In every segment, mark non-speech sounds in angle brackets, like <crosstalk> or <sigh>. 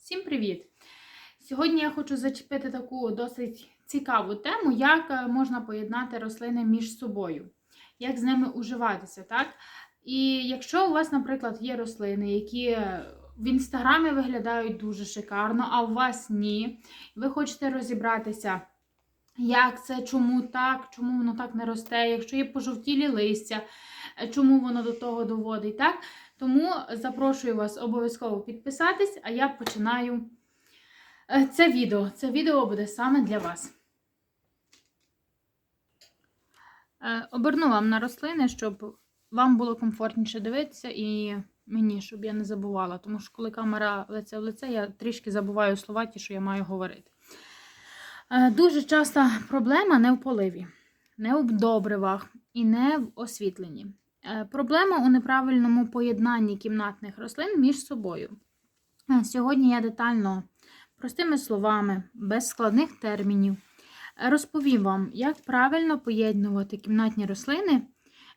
Всім привіт! Сьогодні я хочу зачепити таку досить цікаву тему, як е, можна поєднати рослини між собою, як з ними уживатися, так? І якщо у вас, наприклад, є рослини, які е, в інстаграмі виглядають дуже шикарно, а у вас ні, ви хочете розібратися, як це, чому так, чому воно так не росте, якщо є пожовтілі листя, е, чому воно до того доводить, так? Тому запрошую вас обов'язково підписатись, а я починаю е, це відео. Це відео буде саме для вас. Е, Оберну вам на рослини, щоб вам було комфортніше дивитися і мені, щоб я не забувала. Тому що коли камера лице в лице, я трішки забуваю слова, ті, що я маю говорити. Е, Дуже часта проблема не в поливі, не в добривах і не в освітленні. Е, Проблема у неправильному поєднанні кімнатних рослин між собою. Е, Сьогодні я детально, простими словами, без складних термінів, розповім вам, як правильно поєднувати кімнатні рослини,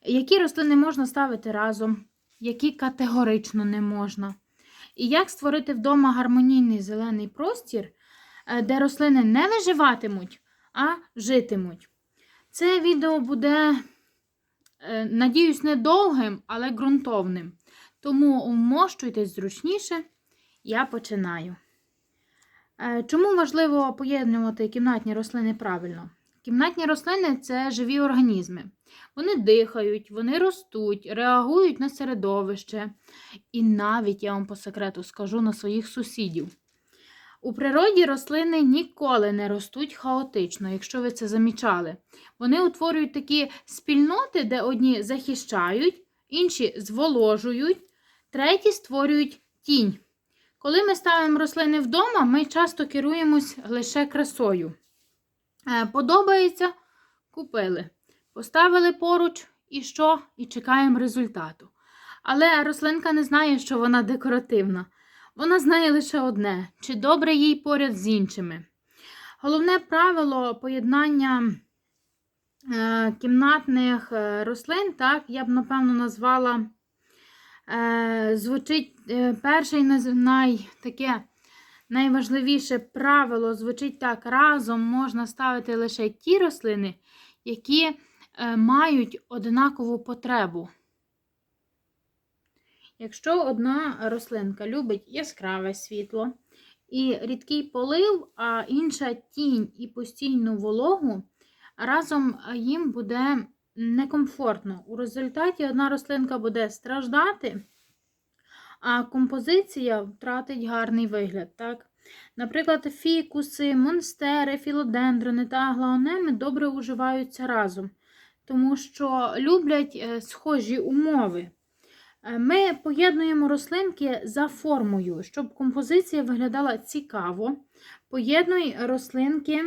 які рослини можна ставити разом, які категорично не можна, і як створити вдома гармонійний зелений простір, е, де рослини не виживатимуть, а житимуть. Це відео буде Надіюсь, не довгим, але ґрунтовним. Тому вмощуйтесь зручніше, я починаю. Е, Чому важливо поєднувати кімнатні рослини правильно? Кімнатні рослини це живі організми. Вони дихають, вони ростуть, реагують на середовище. І навіть, я вам по секрету скажу, на своїх сусідів. У природі рослини ніколи не ростуть хаотично, якщо ви це замічали. Вони утворюють такі спільноти, де одні захищають, інші зволожують, треті створюють тінь. Коли ми ставимо рослини вдома, ми часто керуємось лише красою. Е, Подобається купили. Поставили поруч і що? І чекаємо результату. Але рослинка не знає, що вона декоративна. Вона знає лише одне: чи добре їй поряд з іншими. Головне правило поєднання е, кімнатних е, рослин, так, я б, напевно, назвала, е, звучить перше і най, таке найважливіше правило звучить так: разом можна ставити лише ті рослини, які мають однакову потребу. Якщо одна рослинка любить яскраве світло і рідкий полив, а інша тінь і постійну вологу, разом їм буде некомфортно. У результаті одна рослинка буде страждати, а композиція втратить гарний вигляд. Так? Наприклад, фікуси, монстери, філодендрони та аглаонеми добре уживаються разом, тому що люблять е, схожі умови. Е, Ми поєднуємо рослинки за формою, щоб композиція виглядала цікаво. Поєднуй рослинки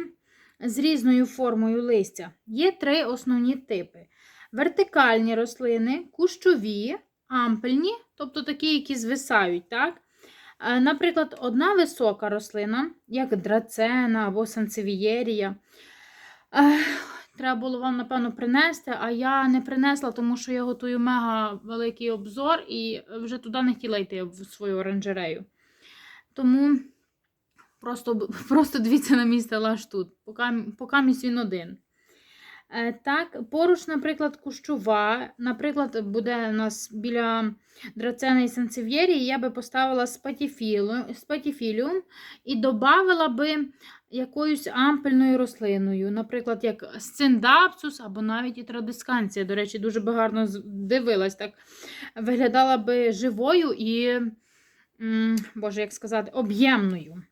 з різною формою листя. Є три основні типи: вертикальні рослини, кущові, ампельні, тобто такі, які звисають. так? Е, Наприклад, одна висока рослина, як драцена або сансевієрія. Треба було вам, напевно, принести, а я не принесла, тому що я готую мега великий обзор і вже туди не хотіла йти в свою оранжерею. Тому просто, <laughs> просто дивіться на мій стелаж тут, поки, поки місь він один. Е, Так, поруч, наприклад, кущова. Наприклад, буде у нас біля драцена і сансев'єрії, я би поставила спатіфіліум і додавала би якоюсь ампельною рослиною, наприклад, як сциндапсус або навіть і традисканція. До речі, дуже би гарно дивилась, так виглядала би живою і, боже, як сказати, об'ємною.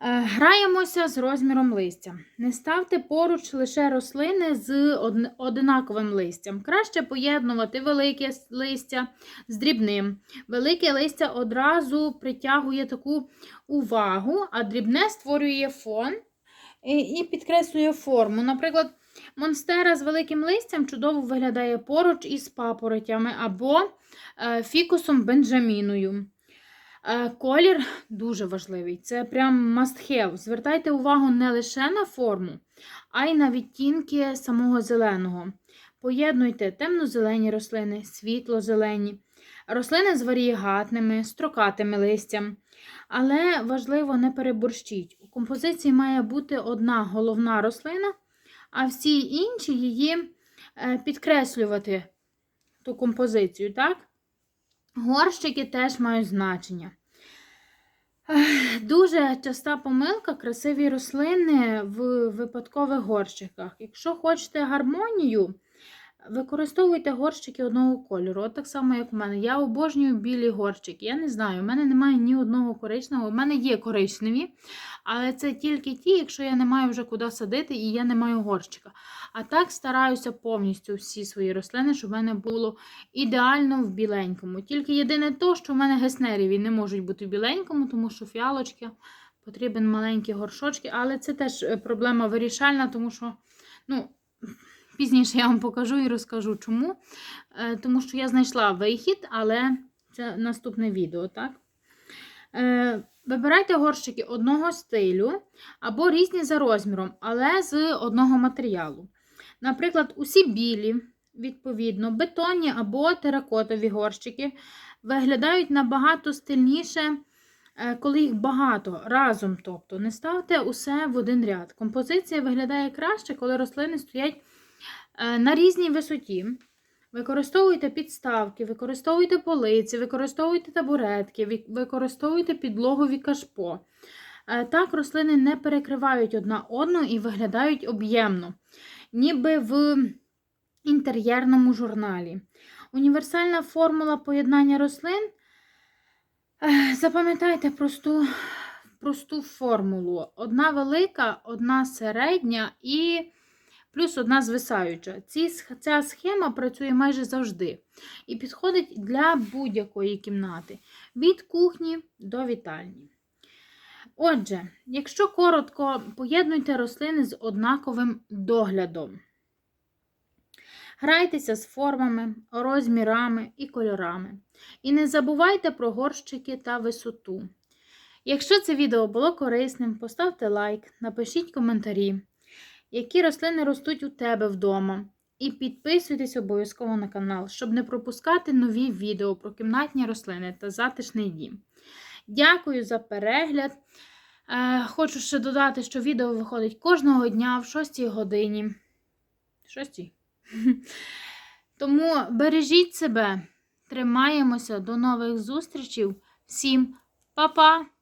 Е, Граємося з розміром листя. Не ставте поруч лише рослини з одинаковим листям. Краще поєднувати велике листя з дрібним. Велике листя одразу притягує таку увагу, а дрібне створює фон і і підкреслює форму. Наприклад, монстера з великим листям чудово виглядає поруч із папоротями або е, фікусом бенджаміною. Е, Колір дуже важливий. Це прям must have. Звертайте увагу не лише на форму, а й на відтінки самого зеленого. Поєднуйте темно-зелені рослини, світло-зелені, рослини з варієгатними, строкатими листям, Але важливо не переборщіть. У композиції має бути одна головна рослина, а всі інші її е, підкреслювати ту композицію, так? Горщики теж мають значення. Дуже часта помилка красиві рослини в випадкових горщиках. Якщо хочете гармонію, використовуйте горщики одного кольору. От так само, як у мене. Я обожнюю білі горщики. Я не знаю, у мене немає ні одного коричневого. У мене є коричневі, але це тільки ті, якщо я не маю вже куди садити і я не маю горщика. А так стараюся повністю всі свої рослини, щоб в мене було ідеально в біленькому. Тільки єдине то, що в мене геснеріві не можуть бути в біленькому, тому що фіалочки потрібен маленькі горшочки, але це теж е, проблема вирішальна, тому що, ну, пізніше я вам покажу і розкажу чому. Е, Тому що я знайшла вихід, але це наступне відео, так? Е, Вибирайте горщики одного стилю або різні за розміром, але з одного матеріалу. Наприклад, усі білі, відповідно, бетонні або теракотові горщики виглядають набагато стильніше, е, коли їх багато разом. Тобто не ставте усе в один ряд. Композиція виглядає краще, коли рослини стоять на різній висоті. Використовуйте підставки, використовуйте полиці, використовуйте табуретки, використовуйте підлогові кашпо. Е, Так рослини не перекривають одна одну і виглядають об'ємно, ніби в інтер'єрному журналі. Універсальна формула поєднання рослин. Запам'ятайте просту, просту формулу. Одна велика, одна середня і плюс одна звисаюча. Ці, ця схема працює майже завжди і підходить для будь-якої кімнати, від кухні до вітальні. Отже, якщо коротко, поєднуйте рослини з однаковим доглядом. Грайтеся з формами, розмірами і кольорами. І не забувайте про горщики та висоту. Якщо це відео було корисним, поставте лайк, напишіть коментарі, які рослини ростуть у тебе вдома. І підписуйтесь обов'язково на канал, щоб не пропускати нові відео про кімнатні рослини та затишний дім. Дякую за перегляд. Е, Хочу ще додати, що відео виходить кожного дня в 6 годині. 6? <laughs> Тому бережіть себе, тримаємося до нових зустрічей. Всім па-па!